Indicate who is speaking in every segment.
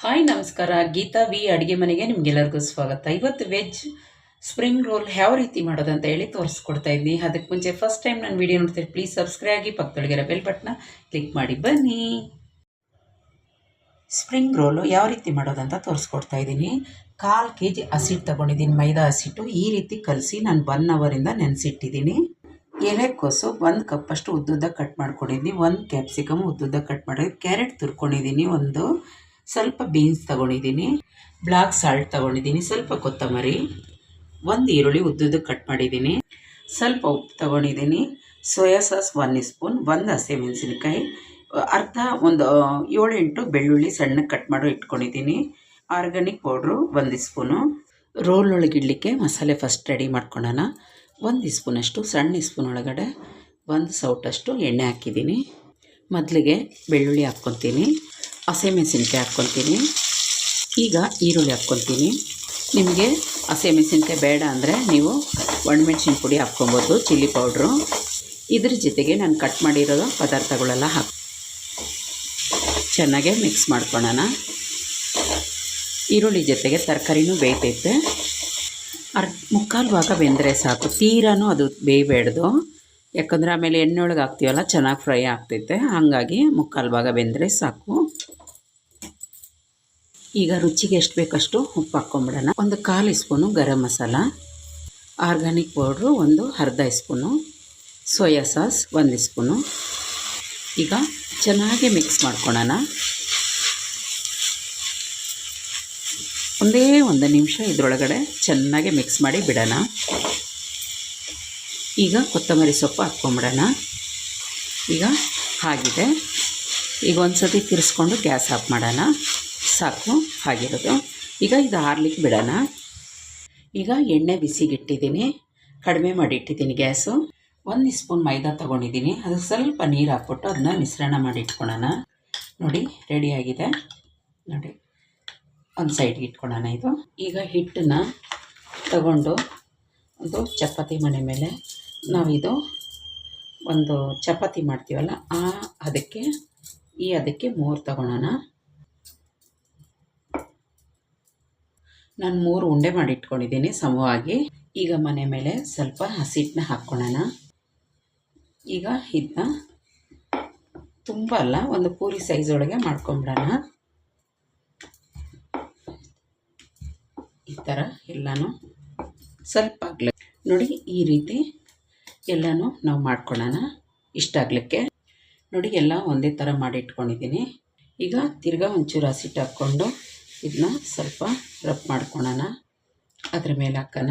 Speaker 1: Hi, ನಮಸ್ಕಾರ. Geetha V, ಅಡುಗೆ ಮನೆಗೆ ನಿಮಗೆಲ್ಲರಿಗೂ ಸ್ವಾಗತ. ಇವತ್ತು ವೆಜ್ ಸ್ಪ್ರಿಂಗ್ ರೋಲ್ ಯಾವ ರೀತಿ ಮಾಡೋದು ಅಂತ ಹೇಳಿ ತೋರಿಸ್ಕೊಡ್ತಾ ಇದ್ದೀನಿ. ಅದಕ್ಕೆ ಮುಂಚೆ ಫಸ್ಟ್ ಟೈಮ್ ನಾನು ವೀಡಿಯೋ ನೋಡ್ತೀನಿ ಪ್ಲೀಸ್ ಸಬ್ಸ್ಕ್ರೈಬ್ ಆಗಿ ಪಕ್ಕದೊಳಗಿರೋ ಬೆಲ್ ಬಟ್ನ ಕ್ಲಿಕ್ ಮಾಡಿ. ಬನ್ನಿ. ಸ್ಪ್ರಿಂಗ್ ರೋಲು ಯಾವ ರೀತಿ ಮಾಡೋದಂತ ತೋರಿಸ್ಕೊಡ್ತಾ ಇದ್ದೀನಿ. ಕಾಲು ಕೆ ಜಿ ಹಸಿಟ್ಟು ತೊಗೊಂಡಿದ್ದೀನಿ, ಮೈದಾ ಹಸಿಟ್ಟು ಈ ರೀತಿ ಕಲಸಿ ನಾನು ಒನ್ ಅವರಿಂದ ನೆನೆಸಿಟ್ಟಿದ್ದೀನಿ. ಎಲೆಕೋಸು ಒಂದು ಕಪ್ಪಷ್ಟು ಉದ್ದುದ್ದ ಕಟ್ ಮಾಡ್ಕೊಂಡಿದ್ದೀನಿ. ಒಂದು ಕ್ಯಾಪ್ಸಿಕಮ್ ಉದ್ದುದ್ದ ಕಟ್ ಮಾಡಿದ್ದೀನಿ ಕ್ಯಾರೆಟ್ ತುರ್ಕೊಂಡಿದ್ದೀನಿ ಒಂದು. ಸ್ವಲ್ಪ ಬೀನ್ಸ್ ತಗೊಂಡಿದ್ದೀನಿ, ಬ್ಲಾಕ್ ಸಾಲ್ಟ್ ತಗೊಂಡಿದ್ದೀನಿ, ಸ್ವಲ್ಪ ಕೊತ್ತಂಬರಿ, ಒಂದು ಈರುಳ್ಳಿ ಉದ್ದುದ್ದು ಕಟ್ ಮಾಡಿದ್ದೀನಿ, ಸ್ವಲ್ಪ ಉಪ್ಪು ತೊಗೊಂಡಿದ್ದೀನಿ, ಸೋಯಾ ಸಾಸ್ ಒನ್ ಸ್ಪೂನ್, ಒಂದು ಹಸಿಮೆಣಸಿನ್ಕಾಯಿ ಅರ್ಧ ಒಂದು ಏಳೆಂಟು ಬೆಳ್ಳುಳ್ಳಿ ಸಣ್ಣಗೆ ಕಟ್ ಮಾಡಿ ಇಟ್ಕೊಂಡಿದ್ದೀನಿ ಆರ್ಗ್ಯಾನಿಕ್ ಪೌಡ್ರು ಒಂದು ಸ್ಪೂನು. ರೋಲ್ ಒಳಗಿಡ್ಲಿಕ್ಕೆ ಮಸಾಲೆ ಫಸ್ಟ್ ರೆಡಿ ಮಾಡ್ಕೊಳ್ಳೋಣ ಒಂದು ಸ್ಪೂನಷ್ಟು, ಸಣ್ಣ ಸ್ಪೂನ್ ಒಳಗಡೆ ಒಂದು ಸೌಟಷ್ಟು ಎಣ್ಣೆ ಹಾಕಿದ್ದೀನಿ, ಮೊದಲಿಗೆ ಬೆಳ್ಳುಳ್ಳಿ ಹಾಕ್ಕೊತೀನಿ. ಹಸಿಮೆಣಸಿನ್ಕಾಯಿ ಹಾಕ್ಕೊತೀನಿ ಈಗ ಈರುಳ್ಳಿ ಹಾಕ್ಕೊತೀನಿ ನಿಮಗೆ ಹಸಿಮೆಣಸಿನ್ಕಾಯಿ ಬೇಡ ಅಂದರೆ ನೀವು ಒಣಮೆಣ್ಸಿನ ಪುಡಿ ಹಾಕ್ಕೊಬೋದು, ಚಿಲ್ಲಿ ಪೌಡ್ರು. ಇದ್ರ ಜೊತೆಗೆ ನಾನು ಕಟ್ ಮಾಡಿರೋ ಪದಾರ್ಥಗಳೆಲ್ಲ ಹಾಕಿ ಚೆನ್ನಾಗೆ ಮಿಕ್ಸ್ ಮಾಡ್ಕೊಳ್ಳೋಣ ಈರುಳ್ಳಿ ಜೊತೆಗೆ ತರಕಾರಿನೂ ಬೇಯ್ತೈತೆ. ಅರ್ ಮುಕ್ಕಾಲು ಭಾಗ ಬೆಂದರೆ ಸಾಕು. ತೀರಾನು ಅದು ಬೇಯಬೇಡ್ದು ಯಾಕಂದರೆ ಆಮೇಲೆ ಎಣ್ಣೆ ಒಳಗೆ ಹಾಕ್ತೀವಲ್ಲ, ಚೆನ್ನಾಗಿ ಫ್ರೈ ಆಗ್ತೈತೆ. ಹಾಗಾಗಿ ಮುಕ್ಕಾಲು ಭಾಗ ಬೆಂದರೆ ಸಾಕು. ಈಗ ರುಚಿಗೆ ಎಷ್ಟು ಬೇಕಷ್ಟು ಉಪ್ಪು ಹಾಕ್ಕೊಂಬಿಡೋಣ. ಒಂದು ಕಾಲು spoon garam masala organic powder ಒಂದು ಅರ್ಧ ಸ್ಪೂನು, ಸೋಯಾ ಸಾಸ್ ಒಂದು ಸ್ಪೂನು. ಈಗ ಚೆನ್ನಾಗಿ ಮಿಕ್ಸ್ ಮಾಡ್ಕೊಳ್ಳೋಣ ಒಂದೇ ಒಂದು ನಿಮಿಷ ಇದರೊಳಗಡೆ ಚೆನ್ನಾಗಿ ಮಿಕ್ಸ್ ಮಾಡಿ ಬಿಡೋಣ. ಈಗ ಕೊತ್ತಂಬರಿ ಸೊಪ್ಪು ಹಾಕ್ಕೊಂಬಿಡೋಣ. ಈಗ ಆಗಿದೆ ಈಗ ಒಂದು ಸತಿ ತಿರ್ಸ್ಕೊಂಡು ಗ್ಯಾಸ್ ಆಫ್ ಮಾಡೋಣ. ಸಾಕು ಆಗಿರೋದು ಈಗ ಇದು ಆರ್ಲಿಕ್ಕೆ ಬಿಡೋಣ. ಈಗ ಎಣ್ಣೆ ಬಿಸಿಗಿಟ್ಟಿದ್ದೀನಿ. ಕಡಿಮೆ ಮಾಡಿಟ್ಟಿದ್ದೀನಿ ಗ್ಯಾಸು. ಒಂದು ಸ್ಪೂನ್ ಮೈದಾ ತೊಗೊಂಡಿದ್ದೀನಿ. ಅದಕ್ಕೆ ಸ್ವಲ್ಪ ನೀರು ಹಾಕ್ಬಿಟ್ಟು ಅದನ್ನ ಮಿಶ್ರಣ ಮಾಡಿ ಇಟ್ಕೊಳ್ಳೋಣ. ನೋಡಿ ರೆಡಿಯಾಗಿದೆ ನೋಡಿ, ಒಂದು ಸೈಡ್ಗೆ ಇಟ್ಕೊಳ್ಳೋಣ ಇದು. ಈಗ ಹಿಟ್ಟನ್ನ ತಗೊಂಡು ಒಂದು ಚಪಾತಿ ಮನೆ ಮೇಲೆ ನಾವಿದು ಒಂದು ಚಪಾತಿ ಮಾಡ್ತೀವಲ್ಲ, ಆ ಅದಕ್ಕೆ, ಈ ಅದಕ್ಕೆ ಮೂರು ತಗೊಳ್ಳೋಣ ನಾನು ಮೂರು ಉಂಡೆ ಮಾಡಿ ಇಟ್ಕೊಂಡಿದ್ದೀನಿ ಸಮವಾಗಿ. ಈಗ ಮನೆ ಮೇಲೆ ಸ್ವಲ್ಪ ಹಸಿಟ್ಟನ್ನ ಹಾಕ್ಕೊಳ್ಳೋಣ ಈಗ ಇದನ್ನ ತುಂಬ ಅಲ್ಲ, ಒಂದು ಪೂರಿ ಸೈಜ್ ಒಳಗೆ ಮಾಡ್ಕೊಂಬಿಡೋಣ. ಈ ಥರ ಎಲ್ಲನೂ ಸ್ವಲ್ಪ ಆಗ್ಲಿ. ನೋಡಿ, ಈ ರೀತಿ ಎಲ್ಲನೂ ನಾವು ಮಾಡ್ಕೊಳ್ಳೋಣ ಇಷ್ಟ ಆಗಲಿಕ್ಕೆ. ನೋಡಿ, ಎಲ್ಲ ಒಂದೇ ಥರ ಮಾಡಿ ಇಟ್ಕೊಂಡಿದ್ದೀನಿ ಈಗ ತಿರ್ಗಾ ಒಂಚೂರು ಹಸಿಟ್ಟು ಹಾಕ್ಕೊಂಡು ಇದನ್ನ ಸ್ವಲ್ಪ ರಬ್ ಮಾಡ್ಕೊಳ್ಳೋಣ ಅದ್ರ ಮೇಲೆ ಹಾಕೋಣ.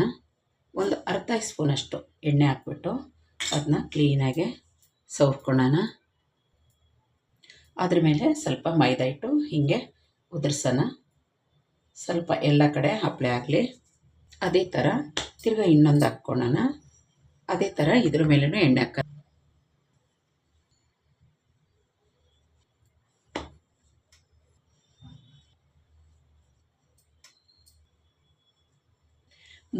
Speaker 1: ಒಂದು ಅರ್ಧ ಸ್ಪೂನಷ್ಟು ಎಣ್ಣೆ ಹಾಕ್ಬಿಟ್ಟು ಅದನ್ನ ಕ್ಲೀನಾಗೆ ಸವ್ರ್ಕೊಳ್ಳೋಣ ಅದ್ರ ಮೇಲೆ ಸ್ವಲ್ಪ ಮೈದಾ ಇಟ್ಟು ಹೀಗೆ ಉದುರ್ಸೋಣ. ಸ್ವಲ್ಪ ಎಲ್ಲ ಕಡೆ ಹಪ್ಪಳೆ ಆಗಲಿ. ಅದೇ ಥರ ತಿರ್ಗಾ ಇನ್ನೊಂದು ಹಾಕ್ಕೊಳ್ಳೋಣ ಅದೇ ಥರ ಇದ್ರ ಮೇಲೂ ಎಣ್ಣೆ ಹಾಕ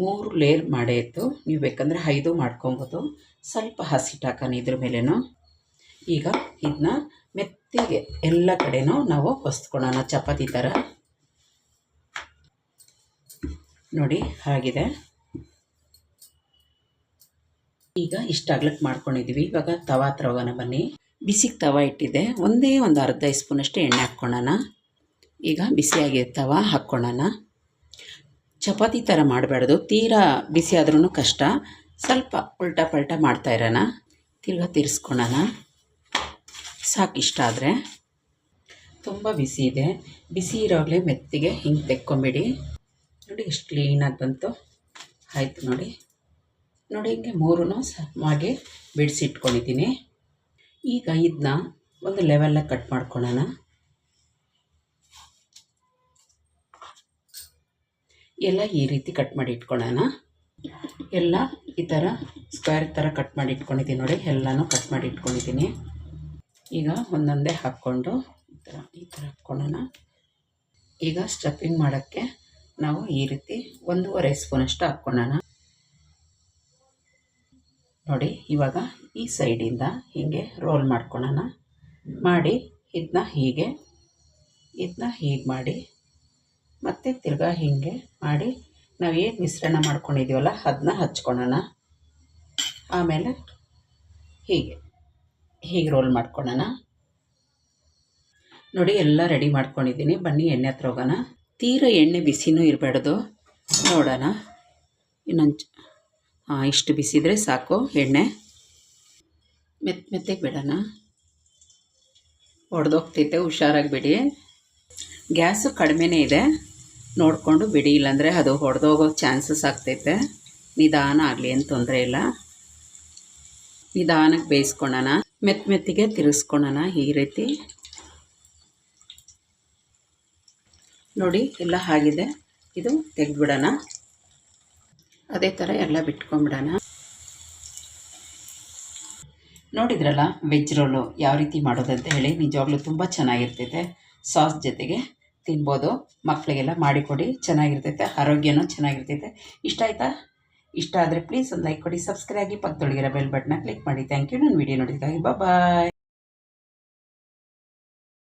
Speaker 1: ಮೂರು ಲೇರ್ ಮಾಡೇತು ನೀವು ಬೇಕಂದರೆ ಐದು ಮಾಡ್ಕೊಬೋದು. ಸ್ವಲ್ಪ ಹಸಿಟ್ಟು ಹಾಕೋಣ ಇದ್ರ ಮೇಲೇನು. ಈಗ ಇದನ್ನ ಮೆತ್ತಿಗೆ ಎಲ್ಲ ಕಡೆನೂ ನಾವು ಹೊಸ್ಕೊಳೋಣ. ಚಪಾತಿ ಥರ ನೋಡಿ, ಆಗಿದೆ. ಈಗ ಇಷ್ಟಾಗ್ಲಿಕ್ಕೆ ಮಾಡ್ಕೊಂಡಿದ್ದೀವಿ ಇವಾಗ ತವಾ ಹತ್ರ ಬನ್ನಿ. ಬಿಸಿಗೆ ತವ ಇಟ್ಟಿದೆ ಒಂದೇ ಒಂದು ಅರ್ಧ ಸ್ಪೂನಷ್ಟು ಎಣ್ಣೆ ಹಾಕ್ಕೊಳ್ಳೋಣ ಈಗ ಬಿಸಿಯಾಗಿ ತವ ಹಾಕ್ಕೊಳ್ಳೋಣ ಚಪಾತಿ ಥರ ಮಾಡಬಾರ್ದು. ತೀರಾ ಬಿಸಿ ಆದ್ರೂ ಕಷ್ಟ. ಸ್ವಲ್ಪ ಉಲ್ಟಾ ಪಲ್ಟಾ ಮಾಡ್ತಾ ಇರೋಣ. ತಿರ್ಗಾ ತಿರ್ಸ್ಕೊಳೋಣ. ಸಾಕು ಇಷ್ಟ ಆದರೆ. ತುಂಬ ಬಿಸಿ ಇದೆ. ಬಿಸಿ ಇರೋಲೆ ಮೆತ್ತಿಗೆ ಹಿಂಗೆ ತೆಕ್ಕೊಂಬಿಡಿ. ನೋಡಿ ಎಷ್ಟು ಕ್ಲೀನಾಗಿ ಬಂತು. ಆಯಿತು ನೋಡಿ. ನೋಡಿ ಹಿಂಗೆ ಮೂರೂ ಸಮಾಗೆ ಬಿಡಿಸಿಟ್ಕೊಂಡಿದ್ದೀನಿ. ಈಗ ಇದನ್ನ ಒಂದು ಲೆವೆಲ್ಲ ಕಟ್ ಮಾಡ್ಕೊಳ್ಳೋಣ ಎಲ್ಲ ಈ ರೀತಿ ಕಟ್ ಮಾಡಿ ಇಟ್ಕೊಳ್ಳೋಣ ಎಲ್ಲ ಈ ಥರ ಸ್ಕ್ವೇರ್ ಥರ ಕಟ್ ಮಾಡಿ ಇಟ್ಕೊಂಡಿದ್ದೀನಿ ನೋಡಿ, ಎಲ್ಲನೂ ಕಟ್ ಮಾಡಿ ಇಟ್ಕೊಂಡಿದ್ದೀನಿ. ಈಗ ಒಂದೊಂದೇ ಹಾಕ್ಕೊಂಡು ಈ ಥರ ಈ ಥರ ಹಾಕ್ಕೊಳ್ಳೋಣ. ಈಗ ಸ್ಟಫಿಂಗ್ ಮಾಡೋಕ್ಕೆ ನಾವು ಈ ರೀತಿ ಒಂದೂವರೆ ಸ್ಪೂನಷ್ಟು ಹಾಕ್ಕೊಳ್ಳೋಣ. ನೋಡಿ, ಇವಾಗ ಈ ಸೈಡಿಂದ ಹೀಗೆ ರೋಲ್ ಮಾಡ್ಕೊಳ್ಳೋಣ. ಮಾಡಿ ಇದನ್ನ ಹೀಗೆ ಇದನ್ನ ಹೀಗೆ ಮಾಡಿ ಮತ್ತು ತಿರ್ಗಾ ಹೀಗೆ ಮಾಡಿ ನಾವು ಏನು ಮಿಶ್ರಣ ಮಾಡ್ಕೊಂಡಿದ್ದೀವಲ್ಲ ಅದನ್ನ ಹಚ್ಕೊಳೋಣ. ಆಮೇಲೆ ಹೀಗೆ ಹೀಗೆ ರೋಲ್ ಮಾಡ್ಕೊಳೋಣ. ನೋಡಿ, ಎಲ್ಲ ರೆಡಿ ಮಾಡ್ಕೊಂಡಿದ್ದೀನಿ. ಬನ್ನಿ, ಎಣ್ಣೆ ಹತ್ರ ಹೋಗೋಣ. ತೀರ ಎಣ್ಣೆ ಬಿಸಿನೂ ಇರಬಾರ್ದು. ನೋಡೋಣ. ಇನ್ನೊಂದು ಹಾಂ ಇಷ್ಟು ಬಿಸಿದರೆ ಸಾಕು ಎಣ್ಣೆ. ಮೆತ್ತ ಮೆತ್ತಗೆ ಬಿಡೋಣ. ಒಡೆದೋಗ್ತೈತೆ, ಹುಷಾರಾಗಿ ಬಿಡಿ. ಗ್ಯಾಸು ಕಡಿಮೆನೇ ಇದೆ. ನೋಡಿಕೊಂಡು ಬಿಡಿ, ಇಲ್ಲಾಂದರೆ ಅದು ಹೊಡೆದೋಗೋ ಚಾನ್ಸಸ್ ಆಗ್ತೈತೆ. ನಿಧಾನ ಆಗಲಿ, ಏನು ತೊಂದರೆ ಇಲ್ಲ. ನಿಧಾನಕ್ಕೆ ಬೇಯಿಸ್ಕೊಳ್ಳೋಣ. ಮೆತ್ತ ಮೆತ್ತಿಗೆ ತಿರುಗಿಸ್ಕೊಳ್ಳೋಣ ಈ ರೀತಿ. ನೋಡಿ, ಎಲ್ಲ ಆಗಿದೆ. ಇದು ತೆಗೆದ್ಬಿಡೋಣ. ಅದೇ ಥರ ಎಲ್ಲ ಬಿಟ್ಕೊಂಬಿಡೋಣ. ನೋಡಿದ್ರಲ್ಲ, ವೆಜ್ ರೋಲು ಯಾವ ರೀತಿ ಮಾಡೋದಂತ ಹೇಳಿ ನಿಜವಾಗ್ಲೂ ತುಂಬ ಚೆನ್ನಾಗಿರ್ತೈತೆ. ಸಾಸ್ ಜೊತೆಗೆ ತಿನ್ಬೋದು. ಮಕ್ಕಳಿಗೆಲ್ಲ ಮಾಡಿಕೊಡಿ. ಚೆನ್ನಾಗಿರ್ತೈತೆ. ಆರೋಗ್ಯನೂ ಚೆನ್ನಾಗಿರ್ತೈತೆ. ಇಷ್ಟ ಆಯಿತಾ? ಇಷ್ಟ ಆದರೆ ಪ್ಲೀಸ್ ಒಂದು ಲೈಕ್ ಕೊಡಿ. ಸಬ್ಸ್ಕ್ರೈಬ್ ಆಗಿ ಪಕ್ಕದೊಳಗಿರೋ ಬೆಲ್ ಬಟನ್ನ ಕ್ಲಿಕ್ ಮಾಡಿ. ಥ್ಯಾಂಕ್ ಯು ನನ್ನ ವೀಡಿಯೋ ನೋಡಿದ್ದಕ್ಕಾಗಿ. ಬಾಯ್